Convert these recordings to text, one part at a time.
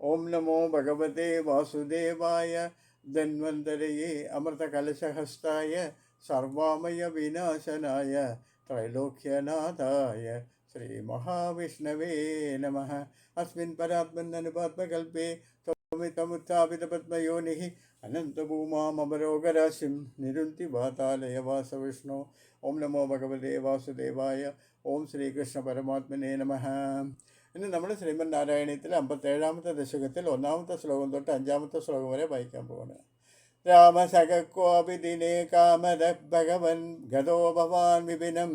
ഓം നമോ ഭഗവതേ വാസുദേവായ ധന്വന്തരയെ അമൃതകലശഹസ്തായ സർവാമയ വിനാശനായ ത്രൈലോക്യനാഥായ ശ്രീമഹാവിഷ്ണവേ നമ. അസ്മിൻ പരാത്മന്നനുപാത്മകൽപ്പേ ത്വമിതമുത്ഥാപിതപത്മയോനിः അനന്തഭൂമാമരോഗരാശിം നിരുന്തി വാതാലയവാസവിഷ്ണു. ഓം നമോ ഭഗവതേ വാസുദേവായ ഓം ശ്രീകൃഷ്ണ പരമാത്മനേ നമ. ഇന്ന് നമ്മൾ ശ്രീമൻ നാരായണീയത്തിൽ അമ്പത്തേഴാമത്തെ ദശകത്തിൽ ഒന്നാമത്തെ ശ്ലോകം തൊട്ട് അഞ്ചാമത്തെ ശ്ലോകം വരെ വായിക്കാൻ പോവാണ്. രാമസഖക്വാപി ദിനേ കാമദ ഭഗവൻ ഗതോ ഭവാൻ വിപിനം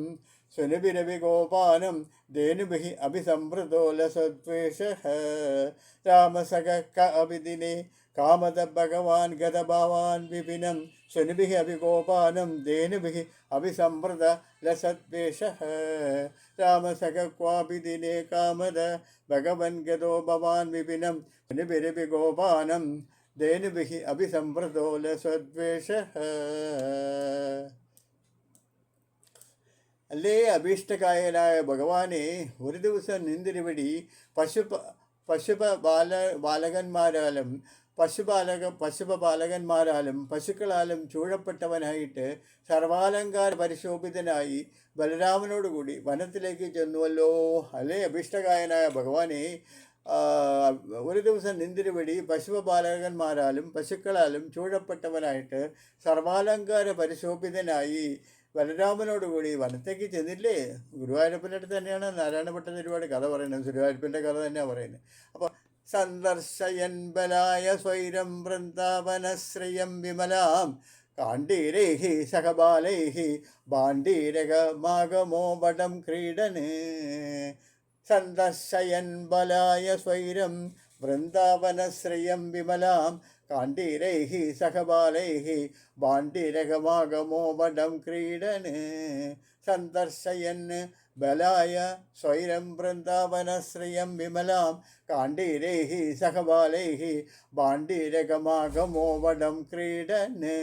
സുനിബിരവിഗോപാനം ധേനുഭി അഭിസംവൃതോ ലസദ്വേഷः രാമസഖ അഭിദിനെ കാമദ ഭഗവാൻ ഗതഭാവാൻ വിപിനം സുനിഭിः അഭിഗോപാനം ധേനുഭി അഭിസംവൃത ലസദ്വേഷ. രാമസഖ ക്വാപി കാമത ഭഗവൻ ഗതോ ഭവാൻ വിപിനം സുനിഭിരവിഗോപാനം ധേനുഭി അഭിസംവൃതോ ലസദ്വേഷ. അല്ലേ അഭീഷ്ടകായനായ ഭഗവാനെ ഒരു ദിവസം നിന്തിരുവടി പശു പശുപ ബാല ബാലകന്മാരാലും പശുപാലക പശുപാലകന്മാരാലും പശുക്കളാലും ചൂഴപ്പെട്ടവനായിട്ട് സർവാലങ്കാര പരിശോഭിതനായി ബലരാമനോടുകൂടി വനത്തിലേക്ക് ചെന്നുവല്ലോ. അല്ലേ അഭിഷ്ടഗായനായ ഭഗവാനെ? ഒരു ദിവസം നിന്തിരുവടി പശുപ ബാലകന്മാരാലും പശുക്കളാലും ചൂഴപ്പെട്ടവനായിട്ട് സർവാലങ്കാര പരിശോഭിതനായി ബലരാമനോടുകൂടി വനത്തേക്ക് ചെന്നില്ലേ? ഗുരുവായൂരപ്പന്റെ അടുത്ത് തന്നെയാണ് നാരായണഭട്ടൻ ഒരുപാട് കഥ പറയുന്നത്. ഗുരുവായൂരപ്പന്റെ കഥ തന്നെയാണ് പറയുന്നത്. അപ്പോൾ സന്ദർശയൻ ബലായ സ്വൈരം വൃന്ദാവനശ്രിയം വിമലാം. കാണ്ടീരൈഹി സഹബാലൈഹി ബാണ്ടീരകമാഗമോ വടം ക്രീഡന്. സന്ദർശയൻ ബലായ സ്വൈരം വൃന്ദാവനശ്രിയം വിമലാം. കാണ്ടീരൈः സഹബാലൈഹി ബാണ്ഡിരകമാഗമോ വടം ക്രീഡന്. സന്ദർശയൻ ബലായ സ്വൈരം വൃന്ദാവനശ്രിയം വിമലാം. കാണ്ഡിരൈഹി സഹബാലൈഹി ബാണ്ഡിരകമാഗമോ വടം ക്രീഡന്.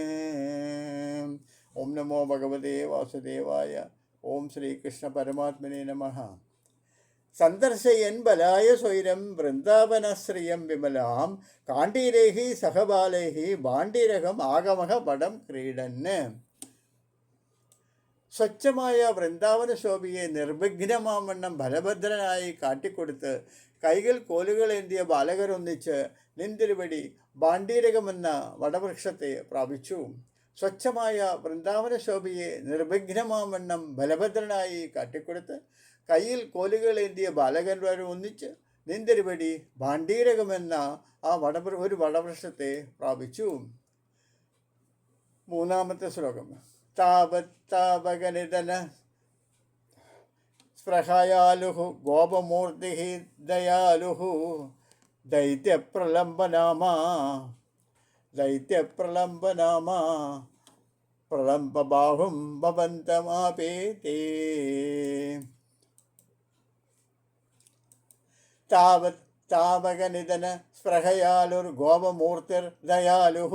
ഓം നമോ ഭഗവതേ വാസുദേവായ ഓം ശ്രീകൃഷ്ണ പരമാത്മനെ നമഃ. സന്ദർശയൻ ബലായ സ്വൈരം വൃന്ദാവനശ്രിയം വിമലാം. കാണ്ടീരേഹി സഹബാലേഹി ബാണ്ഡിരകം ആഗമഹ പടം ക്രീഡന് സ്വച്ഛമായ വൃന്ദാവന ശോഭിയെ നിർവിഘ്നമാവണ്ണം ബലഭദ്രനായി കാട്ടിക്കൊടുത്ത് കൈകൾ കോലുകളേന്തിയ ബാലകരൊന്നിച്ച് നിന്തിരുവടി ബാണ്ഡീരകമെന്ന വടവൃക്ഷത്തെ പ്രാപിച്ചു. സ്വച്ഛമായ വൃന്ദാവന ശോഭയെ നിർവിഘ്നമാവണ്ണം ബലഭദ്രനായി കാട്ടിക്കൊടുത്ത് കയ്യിൽ കോലുകളേന്തിയ ബാലകന്മാരും ഒന്നിച്ച് നിന്തിരുപടി ഭാണ്ഡീരകമെന്ന ആ വടവൃ ഒരു വടവൃക്ഷത്തെ പ്രാപിച്ചു. മൂന്നാമത്തെ ശ്ലോകം. താപത്താപകനിതന സ്പൃഹയാലുഹു ഗോപമൂർത്തി ദയാലുഹു ദൈത്യപ്രലംബനാമ ദൈത്യപ്രലംബനാമാ പ്രലംബബാഹും ഭവന്തമാപേതേ. താവത് താവകനിധന സ്പൃഹയാലുർഗോപമൂർത്തിർദയാലുः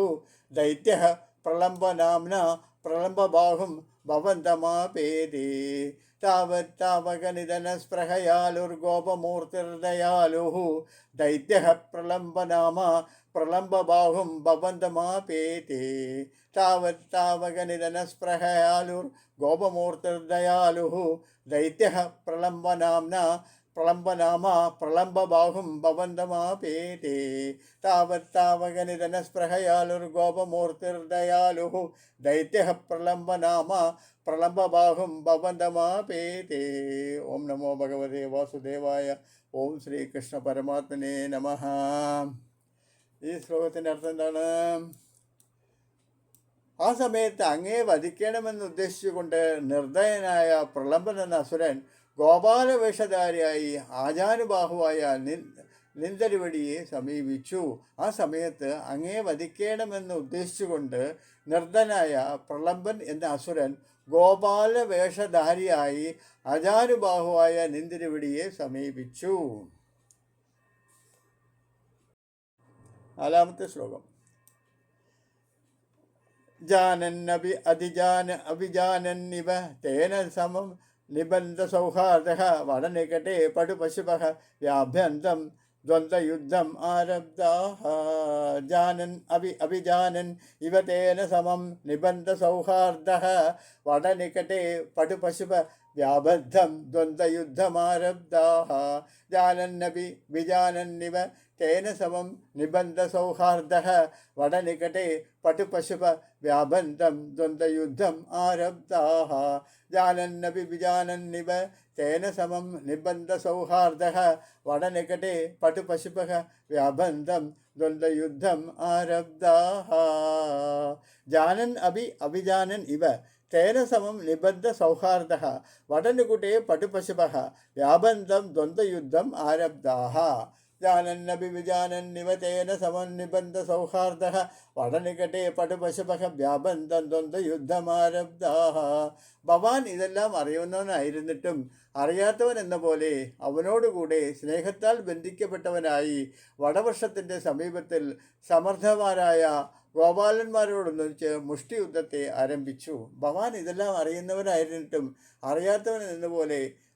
ദൈത്യ പ്രളംബനാംന പ്രളംബബാഹും ഭവന്തമാപേതി. താവത് താവകനിധന സ്പൃഹയാലുർഗോപമൂർത്തിർദയാലുः ദൈത്യ പ്രളംബനാമ പ്രളംബബാഹും ഭവന്തമാപേതി. താവത് താവകനിതന സ്പൃഹയാലുർ ഗോപമൂർത്തിർദയാലുः ദൈത്യः പ്രളംബനാംന പ്രളംബനാമ പ്രളംബബാഹും ഭവന്തമാപേതേ താവത്താവകനിധനസ്പൃഹയാലുർഗോപമൂർത്തിർദയാലുः ദൈത്യ പ്രളംബനാമ പ്രളംബബാഹും ഭവന്തമാപേതേ ഓം നമോ ഭഗവതേ വാസുദേവായ ഓം ശ്രീകൃഷ്ണ പരമാത്മനെ നമ. ഈ ശ്ലോകത്തിന്റെ അർത്ഥം എന്താണ്? ആ സമയത്ത് അങ്ങേ വധിക്കണമെന്ന് ഉദ്ദേശിച്ചുകൊണ്ട് നിർദ്ദയനായ പ്രളംബൻ എന്ന അസുരൻ ഗോപാലവേഷധാരിയായി ആചാനുബാഹുവായ നിന്തരിവടിയെ സമീപിച്ചു. ആ സമയത്ത് അങ്ങേ വധിക്കണമെന്ന് ഉദ്ദേശിച്ചുകൊണ്ട് നിർദ്ധനായ പ്രളംബൻ എന്ന അസുരൻ ഗോപാല വേഷധാരിയായി അജാനുബാഹുവായ നിന്തിരുവിടിയെ സമീപിച്ചു. നാലാമത്തെ ശ്ലോകം. ജാനന്നപി അതിജാന അഭിജാനന്നിവ തേന സമം निबन्धसौहार्दः वननिकटे पटुपशुपः व्याभ्यन्तं द्वन्द्वयुद्धम् आरब्धाः जानन् अपि अभिजानन् इव तेन समं निबन्धसौहार्दः वननिकटे पटुपशुप വ്യാബദ്ധം ദ്വന്ദ്വയുദ്ധമാരബ്ധാഹ. ജാനന്നപി വിജാനന്നിവ തേന സമം നിബന്ധസൗഹാർദ്ദ വടനികടേ പട്ടുപശുപ വ്യാബന്ധം ദ്വന്ദ്വയുദ്ധം ആരബ്ധാഹ. ജാനന്നപി വിജാനന്നിവ തേന സമം നിബന്ധസൗഹാർദ്ദ വടനികടേ പട്ടുപശുപ വ്യാബന്ധം ദ്വന്ദ്വയുദ്ധം ആരബ്ധാഹ. ജാനൻ അഭി അഭിജാനൻ ഇവ. തേന സമം നിബന്ധ സൗഹാർദ്ദ. വടനുകുട്ടേ പടുപശുപ. വ്യാബന്ധം ദ്വന്ദ്വയുദ്ധം ആരബ്ധാഹ. विजानन्निव तेन समन्निबन्धसौहार्दः വടനിക്കട്ടെ പടുപശുപക വ്യാബന്ധം ദ്വന്ദ്വ യുദ്ധമാരബ്ധാഹ ഭവാൻ ഇതെല്ലാം അറിയുന്നവനായിരുന്നിട്ടും അറിയാത്തവൻ എന്ന പോലെ അവനോടുകൂടെ സ്നേഹത്താൽ ബന്ധിക്കപ്പെട്ടവനായി വടവർഷത്തിൻ്റെ സമീപത്തിൽ സമർത്ഥമാരായ ഗോപാലന്മാരോടൊന്നിച്ച് മുഷ്ടിയുദ്ധത്തെ ആരംഭിച്ചു ഭവാൻ ഇതെല്ലാം അറിയുന്നവനായിരുന്നിട്ടും അറിയാത്തവൻ എന്ന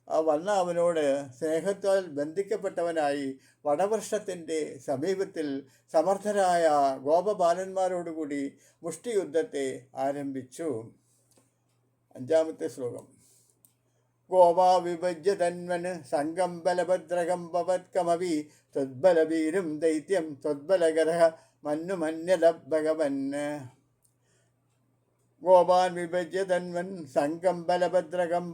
പോലെ വന്ന അവനോട് സ്നേഹത്താൽ ബന്ധിക്കപ്പെട്ടവനായി വടവൃക്ഷത്തിന്റെ സമീപത്തിൽ സമർത്ഥരായ ഗോപബാലന്മാരോടുകൂടി മുഷ്ടിയുദ്ധത്തെ ആരംഭിച്ചു. അഞ്ചാമത്തെ ശ്ലോകം. ഗോവാ തന്വന് സംഘം ബലഭദ്രകം ഭവത്കമവി ത്വദ്ബലവീരും ദൈത്യം ത്വദ്ബലഗരഹ മന്നുമന്യത ഭഗവൻ ഗോപാൻ വിഭജ്യ തന്വൻ സംഘം ബലഭദ്രകം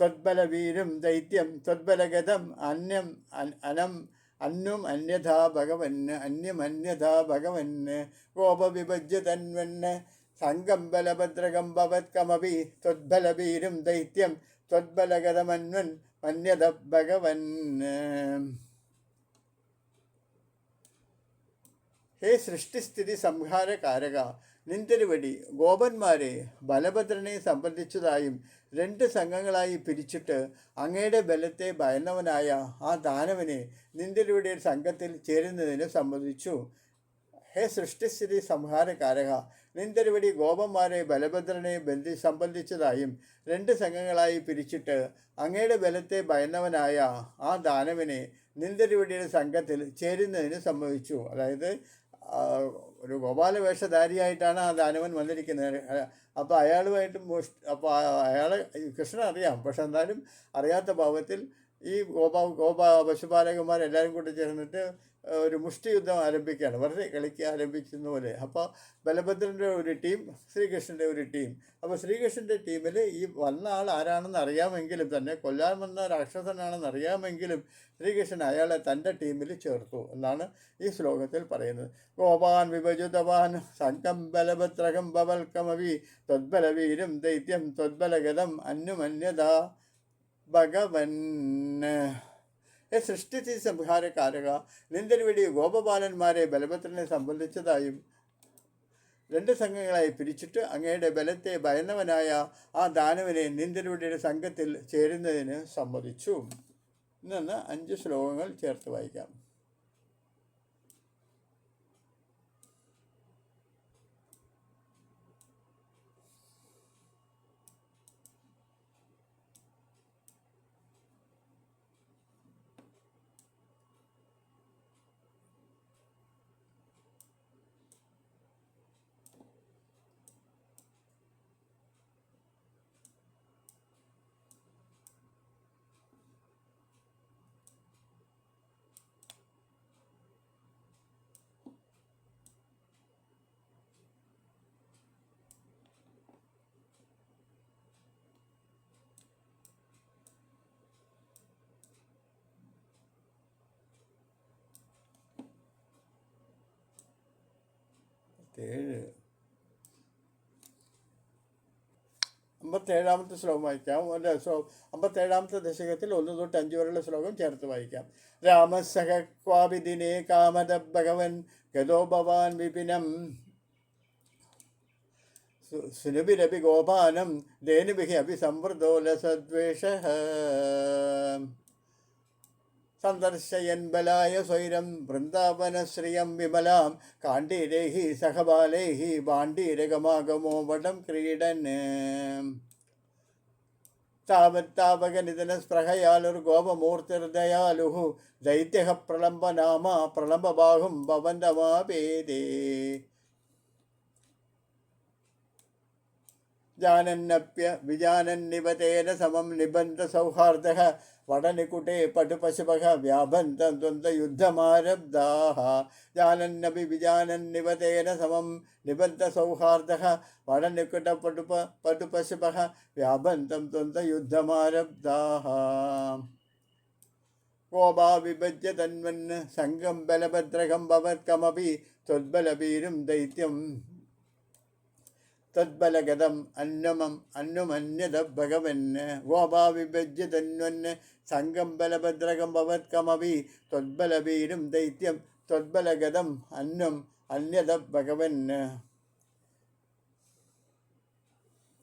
ത്വത്ബലവീരും ദൈത്യം ത്വത്ബലഗതം അന്യം അനം അന്നും അന്യഥാ ഭഗവന് അന്യമന്യഥാ ഭഗവന് കോപവിഭജ്യ തന്വന് സംഘം ബലഭദ്രകം ഭവത്കമപി ത്വത്ബലവീരും ദൈത്യം ത്വത്ബലഗതമന്വൻ മന്യത ഭഗവൻ. ഹേ സൃഷ്ടിസ്ഥിതി സംഹാരകാരക. നിന്തിരുവടി ഗോപന്മാരെ ബലഭദ്രനെ സംബന്ധിച്ചതായും രണ്ട് സംഘങ്ങളായി പിരിച്ചിട്ട് അങ്ങയുടെ ബലത്തെ ഭയന്നവനായ ആ ദാനവനെ നിന്തിരുവടി സംഘത്തിൽ ചേരുന്നതിന് സംബന്ധിച്ചു. ഹേ സൃഷ്ടിസ്ഥിതി സംഹാരകാരക നിന്തരുവടി ഗോപന്മാരെ ബലഭദ്രനെ ബന്ധി സംബന്ധിച്ചതായും രണ്ട് സംഘങ്ങളായി പിരിച്ചിട്ട് അങ്ങയുടെ ബലത്തെ ഭയന്നവനായ ആ ദാനവനെ നിന്തരുവടിയുടെ സംഘത്തിൽ ചേരുന്നതിന് സംഭവിച്ചു. അതായത് ഒരു ഗോപാല വേഷധാരിയായിട്ടാണ് ആ ദാനവൻ വന്നിരിക്കുന്നത്. അപ്പോൾ അയാളുമായിട്ട് അപ്പോൾ അയാളെ കൃഷ്ണൻ അറിയാം പക്ഷെ എന്തായാലും അറിയാത്ത ഭാവത്തിൽ ഈ ഗോപാ ഗോപാ പശുപാലകന്മാരെല്ലാവരും കൂടി ചേർന്നിട്ട് ഒരു മുഷ്ടി യുദ്ധം ആരംഭിക്കുകയാണ്. വെറുതെ കളിക്കുക ആരംഭിക്കുന്ന പോലെ. അപ്പോൾ ബലഭദ്രന്റെ ഒരു ടീം ശ്രീകൃഷ്ണന്റെ ഒരു ടീം. അപ്പോൾ ശ്രീകൃഷ്ണന്റെ ടീമിൽ ഈ വന്ന ആൾ ആരാണെന്ന് അറിയാമെങ്കിലും തന്നെ കൊല്ലാൻ വന്ന രാക്ഷസനാണെന്ന് അറിയാമെങ്കിലും ശ്രീകൃഷ്ണൻ അയാളെ തന്റെ ടീമിൽ ചേർത്തു എന്നാണ് ഈ ശ്ലോകത്തിൽ പറയുന്നത്. ഗോപാൻ വിഭജിതവാൻ സംഘം ബലഭദ്രകം ബവൽക്കമവി ത്വദ്ബലവീരും ദൈത്യം ത്വദ്ബലഗതം അന്യമന്യത ഭഗവൻ സൃഷ്ടിച്ച് സംഹാരക്കാരക നിന്ദരുവടി ഗോപബാലന്മാരെ ബലഭദ്രനെ സംബന്ധിച്ചതായും രണ്ട് സംഘങ്ങളായി പിരിച്ചിട്ട് അങ്ങയുടെ ബലത്തെ ഭയന്നവനായ ആ ദാനവനെ നിന്ദരുവടിയുടെ സംഘത്തിൽ ചേരുന്നതിന് സമ്മതിച്ചു. ഇന്ന് അഞ്ച് ശ്ലോകങ്ങൾ ചേർത്ത് വായിക്കാം. ഏഴ് അമ്പത്തേഴാമത്തെ ശ്ലോകം വായിക്കാം. അല്ല ശ്ലോ അമ്പത്തേഴാമത്തെ ദശകത്തിൽ ഒന്ന് തൊട്ട് അഞ്ച് വരെയുള്ള ശ്ലോകം ചേർത്ത് വായിക്കാം. രാമസഹ ക്വാവിദിനെ കാമത ഭഗവൻ ഗതോ ഭവാൻ വിപിനം. സുനുബിരപി ഗോപാനം ധേനുഭിഹി അഭിസംവൃതോ ലസദ്വേഷ. സന്ദർശയൻ ബലായ സ്വൈരം വൃന്ദാവനശ്രിയം വിമലാം. കാണ്ടീരേഹി സഹബാലേഹി ബാണ്ടീരകമാഗമോ വടം ക്രീഡൻ. താവത്താവകനിധന ഗോപമൂർത്തിർദയാലുഹു ദൈത്യഹ പ്രളംബനാമ പ്രളംബബാഹും ഭവന്തമാപേദേ ജാനന്നപ്യ വിജാനന്നിവതേന സമം നിബന്ധസൗഹാർദ്ദ വടനികുട്ടേ പടുപശുപക വ്യാപന്തം ദ്വന്ദ്വയുദ്ധമാരബ്ധാഹ ജാനന്നപി വിജാനന്നിവതേന സമം നിബന്ധസൗഹാർദ്ദ വടനികുട്ട പടുപ പടുപശുപക വ്യാപന്തം ദ്വന്ദ്വയുദ്ധമാരബ്ധാഹ കോപാ വിഭജ്യ തന്വന് സംഘം ബലഭദ്രകം ഭവത്കമപി ത്വദ്ബലവീരും ദൈത്യം തദ്ബലഗതം അന്നമം അന്നുമന്യത ഭഗവന് ഗോപാവിഭജ്യതന്വന് വിഭജ്യ തന്വന് സംഘം ബലഭദ്രകം ഭവത്കമവി ത്വദ്ബലവീരും ദൈത്യം ത്വദ്ബലഗതം അന്നം അന്യത ഭഗവന്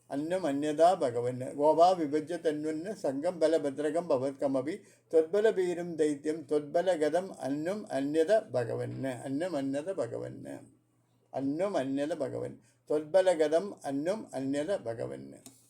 അന്നം അന്യതാ ഭഗവന് ഗോപാ വിഭജ്യ തന്വന് സംഘം ബലഭദ്രകം ഭവത്കമപി ത്വദ്ബലവീരും ദൈത്യം ത്വദ്ബലഗതം അന്നും അന്യത ഭഗവന് അന്നം അന്യത ഭഗവൻ അന്നും അന്യത ഭഗവൻ. തൊൽബലഗതം അന്നും അന്യത ഭഗവന്.